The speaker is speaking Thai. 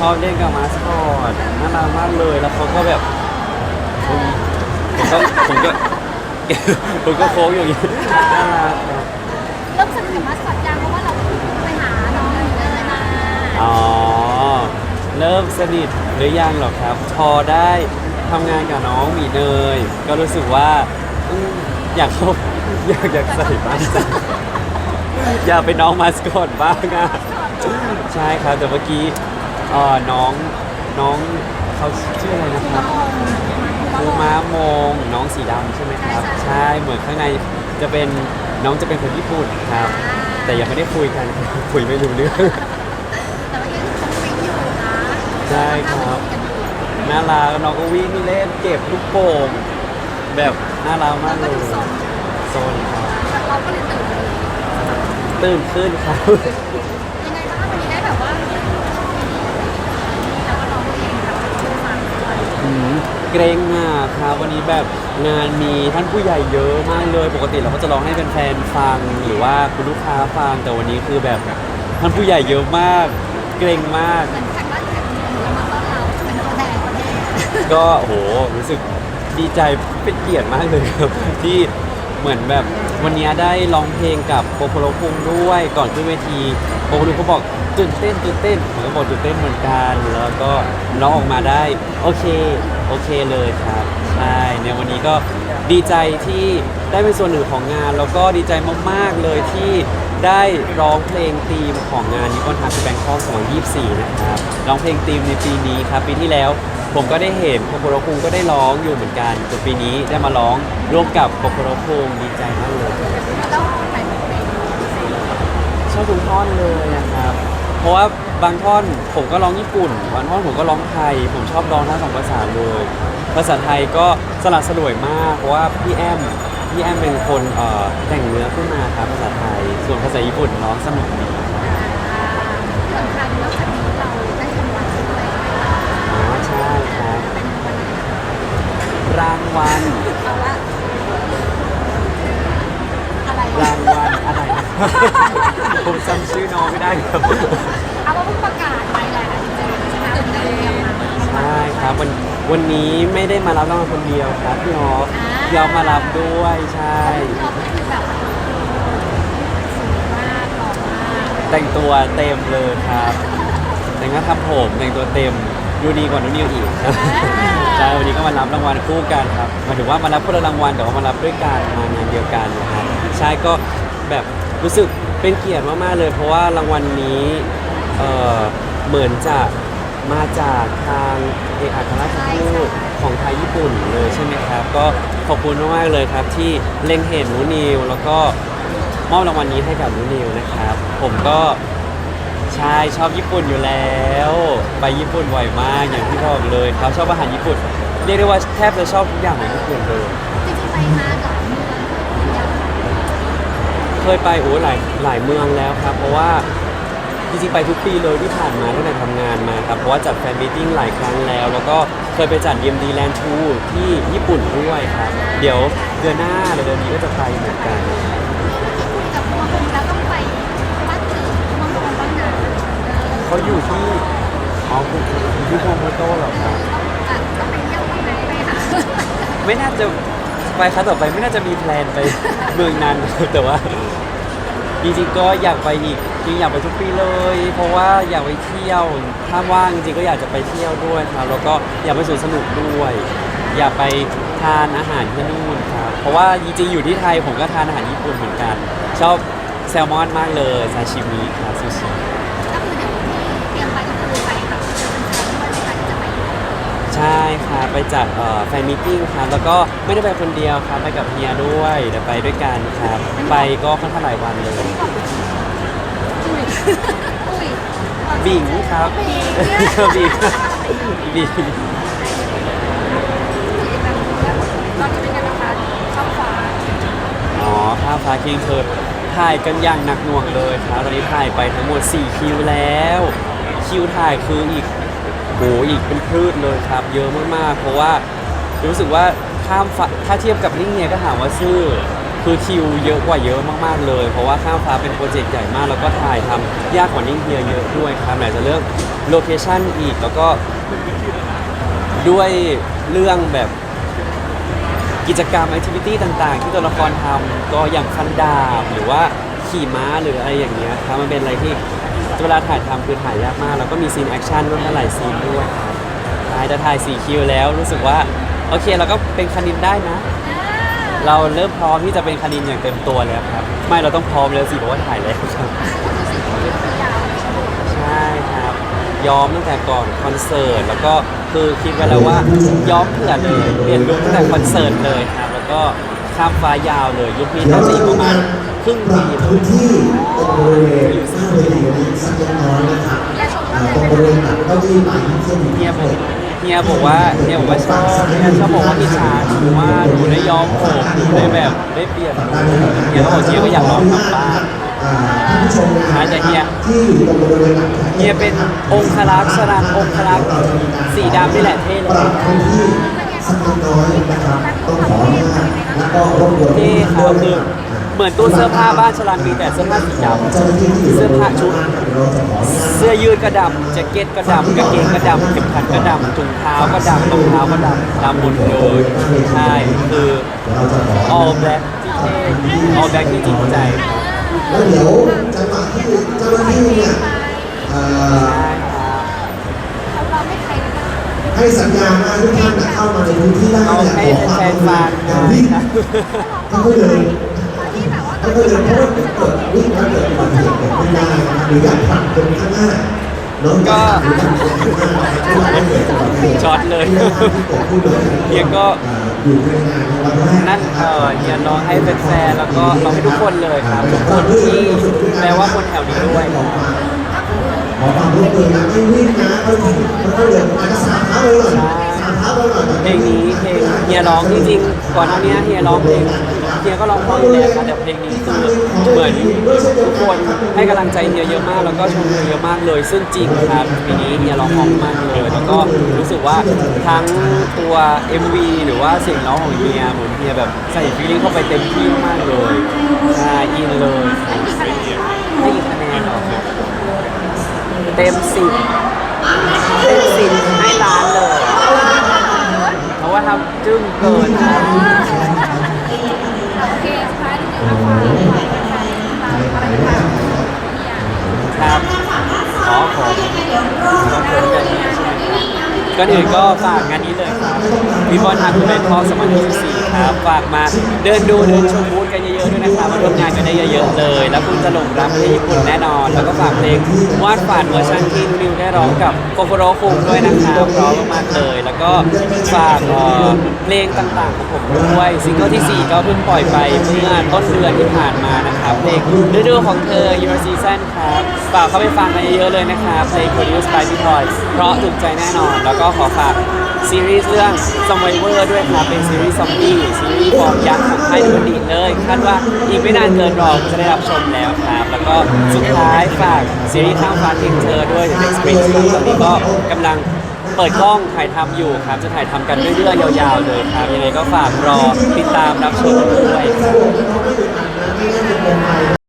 ชอบเล่นกับมาสคอตน่ารักมากเลยแล้วเขาก็แบบผมผมก็ผมก็ ผมก็โค้งอยู่อย่างนี้น่ารักครับเริ่มสนิทกับมาสคอตยังเพราะว่าเราไปหาน้องเลยมาอ๋อเริ่มสนิทหรือยังหรอครับ พอได้ทำงานกับน้องหมีเนย ก็รู้สึกว่าอืมอยากเข้าอยากอยากใส่บ้างจังอยากเป็นน้องมาสคอตบ้างอะใช่ครับแต่เมื่อกี้ เอ่อน้องน้องเขาชื่ออะไรนะครับคูม้ามงน้องสีดำใช่ไหมครับใช่เหมือนข้างในจะเป็นน้องจะเป็นคนญี่ปุ่นครับ แต่ยังไม่ได้คุยกัน คุยไม่รู้เรื่องแต่ว่ายังคงเป็นอยู่นะใช่ครับน่ารักน้องก็วิ่งเล่นเก็บลูกโป่งแบบน่ารักมากเลยโซนครับแต่เราก็เลยตื่นเลยตื่นขึ้นครับยังไงบ้ เกรงมากครับวันนี้แบบงานมีท่านผู้ใหญ่เยอะมากเลยปกติเราก็จะร้องให้แฟนๆฟังหรือว่าคุณลูกค้าฟังแต่วันนี้คือแบบท่านผู้ใหญ่เยอะมาก เกรงมาก เหมือนแขกรับเชิญเรามาต้อนรับเป็นตัวแทนประเทศก็โหรู้สึกดีใจเป็นเกียรติมากเลยครับที่เหมือนแบบ วันนี้ได้ร้องเพลงกับโปโปโลคุงด้วยก่อนขึ้นเวทีโปโปโลคุงบอกตื่นเต้นตื่นเต้นผมก็บอกตื่นเต้นเหมือนกันแล้วก็ร้องออกมาได้โอเคโอเคเลยครับใช่ในวันนี้ก็ดีใจที่ได้เป็นส่วนหนึ่งของงาน แล้วก็ดีใจมากๆเลยที่ได้ร้องเพลงธีมของงานนิคอนทามแบงคอก2024 นะครับร้องเพลงธีมในปีนี้ครับปีที่แล้ว ผมก็ได้เห็นโคโคโรคุงก็ได้ร้องอยู่เหมือนกันแต่ปีนี้ได้มาร้องร่วมกับโคโคโรคุงดีใจมากเลยต้องใส่เพลงชอบทุกท่อนเลยนะครับเพราะว่าบางท่อนผมก็ร้องญี่ปุ่นบางท่อนผมก็ร้องไทย ผมชอบร้องทั้งสองภาษาเลย ภาษาไทยก็สลัดสลวยมากเพราะว่าพี่แอมพี่แอมเป็นคนแต่งเนื้อขึ้นมาครับภาษาไทย ส่วนภาษาญี่ปุ่นร้องสนุกดีครับ สำคัญนอกจากนี้เราได้รางวัลด้วย อ๋อใช่ครับ เป็นวัน รางวัลเอาละอะไรรางวัลอะไรนะ ผมจำชื่อน้องไม่ได้ครับเอาว่าเพิ่งประกาศไปแหละจริงๆชนะตื่นเต้นกับมันใช่ครับวันวันนี้ไม่ได้มารับรางวัลคนเดียวครับพี่ฮอฟพี่ฮอฟมารับด้วยใช่ เราก็คือแบบสวยมากหล่อมากแต่งตัวเต็มเลยครับแต่งหน้าทำผมแต่งตัวเต็ม ดูดีกว่านุ่นนิวอีกใช่วันนี้ก็มารับรางวัลคู่กันครับหมายถึงว่ามารับคนละรางวัลแต่ว่ามารับด้วยกันมางานเดียวกันนะครับใช่ก็แบบรู้สึกเป็นเกียรติมากๆเลย เพราะว่ารางวัลนี้เอ่อเหมือนจะมาจากทางเอกอัครราชทูตของไทยญี่ปุ่นเลยใช่ไหมครับ ก็ขอบคุณมากๆเลยครับที่เล็งเห็นนูนิวแล้วก็มอบรางวัลนี้ให้กับนูนิวนะครับ ผมก็ ใช่ชอบญี่ปุ่นอยู่แล้ว ไปญี่ปุ่นบ่อยมากอย่างที่บอกเลยครับชอบอาหารญี่ปุ่นเรียกได้ว่าแทบจะชอบทุกอย่างของญี่ปุ่นเลย จริงๆไปมากับเมืองย่างเคยไปโอ้หลายหลายเมืองแล้วครับ เพราะว่าจริงๆไปทุกปีเลยที่ผ่านมาตั้งแต่ทำงานมาครับเพราะว่าจัดแฟนมิทติ้งหลายครั้งแล้ว แล้วก็เคยไปจัด DMD Land Tour ที่ญี่ปุ่นด้วยครับ เดี๋ยวเดือนหน้าหรือเดือนนี้ก็จะไปเหมือนกัน เขาอยู่ที่อ๋อคุณที่โคโมโตเหรอครับต้องต้องไปเที่ยวบ้างไหมไปหาไม่น่าจะไปครั้งต่อไปไม่น่าจะมีแพลนไปเมืองนั้น แต่ว่าจริงๆก็อยากไปอีกจริงอยากไปทุกปีเลย เพราะว่าอยากไปเที่ยวถ้าว่างจริงก็อยากจะไปเที่ยวด้วยครับแล้วก็อยากไปสวนสนุกด้วย อยากไปทานอาหารที่นู่นครับเพราะว่าจริงๆอยู่ที่ไทยผมก็ทานอาหารญี่ปุ่นเหมือนกัน ชอบแซลมอนมากเลยซาชิมิครับซูชิ ใช่ครับไปจัดแฟนมิทติ้งครับแล้วก็ไม่ได้ไปคนเดียวครับไปกับเฮียด้วยเดี๋ยวไปด้วยกันครับ ไปก็ค่อนข้างหลายวันเลย อุ้ยบิงครับบิงบิงบิงตอนนี้เป็นไงบ้างคะช่องฟ้าอ๋อภาพฟ้าคิงเคิร์ดถ่ายกันอย่างหนักหน่วงเลยครับตอนนี้ถ่ายไปทั้งหมด 4 คิวแล้ว คิวถ่ายคืออีก โหอีกเป็นพืชเลยครับ เยอะมากๆ เพราะว่ารู้สึกว่าข้ามฟ้าถ้าเทียบกับลิงเนียก็ถามว่าซื่อคือคิวเยอะกว่าเยอะมากๆเลย เพราะว่าข้ามฟ้าเป็นโปรเจกต์ใหญ่มาก แล้วก็ถ่ายทำยากกว่านิ่งเฮียเยอะด้วยครับไหนจะเรื่องโลเคชั่นอีกแล้วก็ด้วยเรื่องแบบกิจกรรมแอคทิวิตี้ต่างๆ ที่ตัวละครทำก็อย่างฟันดาบหรือว่าขี่ม้าหรืออะไรอย่างเงี้ยครับมันเป็นอะไรที่ เวลาถ่ายทำคือถ่ายยากมาก แล้วก็มีซีนแอคชั่นร่วมกันหลายซีนด้วยครับถ่ายจะถ่าย4คิวแล้วรู้สึกว่าโอเคเราก็เป็นคณินได้นะ เราเริ่มพร้อมที่จะเป็นคณินอย่างเต็มตัวแล้วครับ ไม่เราต้องพร้อมแล้วสิเพราะว่าถ่ายแล้วครับใช่ครับย้อมตั้งแต่ก่อนคอนเสิร์ตแล้วก็คือคิดไว้แล้วว่าย้อมเผื่อเลยเปลี่ยนลุคตั้งแต่คอนเสิร์ตเลยครับแล้วก็ข้ามฟ้ายาวเลยยุคนี้น่าจะอีกประมาณครึ่งปีเลพื้ยนที่ตรงบริเวณห ฮียบอกว่าเฮียบอกว่าชอบเฮียชอบบอกว่าพี่ชาถือว่าหนูได้ย้อมผมหนูได้แบบได้เปลี่ยนเฮียก็บอกเฮียก็อยากลองทำบ้างอาท่านนะครับจจะเฮียที่อยู่ตรงบริเวณหลังเฮียเป็นองคลักษ์สรันองคลักษ์สีดำนี่แหละเท่เลยที่สักน้อยนะครับต้องขออนุญาแล้วก็รบกวนเท่ครับคือ เหมือนตู้เสื้อผ้าบ้านชลันมีแต่เสื้อผ้าสีดเจ้าหน้าที่ที่อยู่ำเสื้อผ้าชุดเราจะขออนุญาตเสื้อยืดก็ดำแจ็คเก็ตก็ดำกางเกงก็ดำเข็มขัดก็ดำถุงเท้าก็ดำรองเท้าก็ดำดำหมดเลยใช่คือเราจะขอ all black ที่เท่ all black ที่จริงใจแล้วเดี๋ยวจังหวะที่เจ้าหน้าที่เนี่ยเอ่อใช่ครับเขาเราไม่ใครเลยนะให้สัญญาณว่าทุกท่านเข้ามาในพื้นที่ได้เอาเนี่ยให้ขอความแฟร่วนมมือๆฟังอย่าได้วิ่งครับให้เขา เดินที่แบบว่าให้เขาเดินเพราะว่าเดี๋ยวเกิดวิ่งแล้วเกิดอุบัติเหตุเกิดขึ้นได้นะครับหรืออยากผลักคนข้างหน้าเนาะก็หรืออยากผลักคนข้างหน้าให้เราเกิดอุบัติเหตุช็อตเลยที่เกิดขึ้นเลยเฮียก็อ่าอยู่ในงานในวันแรกนั่นเออเฮียร้องให้แฟนๆแล้วก็ร้องให้ทุกคนเลยครับทุกคนที่แปลว่าคนแถวนี้ด้วยครับขอความร่วมมือนะไม่วิ่งนะไม่วิ่งมันก็เดินอาจจะสามเท้าเลยหน่อยสามเท้าเลยหน่อยแบบเพลงนี้เพลงเฮียร้องจริงๆก่อนหน้านี้เฮียร้องเพลง เฮียก็ร้องเพราะอยู่แล้วครับแต่เพลงนี้คือเหมือนทุกคนให้กำลังใจเฮียเยอะมาก แล้วก็ชมเฮียเยอะมากเลย ซึ่งจริงครับเพลงนี้เฮียร้องเพราะมากเลยแล้วก็รู้สึกว่าทั้งตัว MV หรือว่าเสียงร้องของเฮียเหมือนเฮียแบบใส่ฟีลิ่งเข้าไปเต็มที่มากเลยใช่อินเลยให้กี่คะแนนเหรอครับเต็มสิบเต็มสิบให้ล้านเลย เพราะว่าทำจึ้งเกินครับ อื่นก็ฝากงานนี้เลยครับวิบอลทาร์ดแบงคอก2024ครับฝากมาเดินดูเดินชมบูธกันเยอะๆด้วยนะครับมาร่วมงานกันได้เยอะๆเลย แล้วคุณจะหลงรักประเทศญี่ปุ่นแน่นอน แล้วก็ฝากเพลงวาดฝันเวอร์ชันที่นิวได้ร้องกับโกโกโรคุงด้วยนะครับร้องมากๆเลย แล้วก็ฝากเอ่อเพลงต่างๆของผมด้วยซิงเกิลที่ 4 ก็เพิ่งปล่อยไปเมื่อต้นเดือนที่ผ่านมานะครับเพลงฤดูของเธอ Your Season ครับฝากเข้าไปฟังกันเยอะๆเลยนะครับเพลง Produce by พี่ทอยเพราะถูกใจแน่นอน แล้วก็ขอฝากซีรีส์เรื่อง Survivor ด้วยครับเป็นซีรีส์ซอมบี้ซีรีส์ฟอร์มยักษ์ของค่ายดูดีเลยคาดว่าอีกไม่นานเกินรอจะได้รับชมแล้วครับ แล้วก็สุดท้ายฝากซีรีส์ข้ามฟ้าทิ้งเธอด้วย The Next Prince ครับตอนนี้ก็กำลังเปิดกล้องถ่ายทำอยู่ครับ จะถ่ายทำกันเรื่อยๆยาวๆเลยครับ ยังไงก็ฝากรอติดตามรับชมด้วยครับ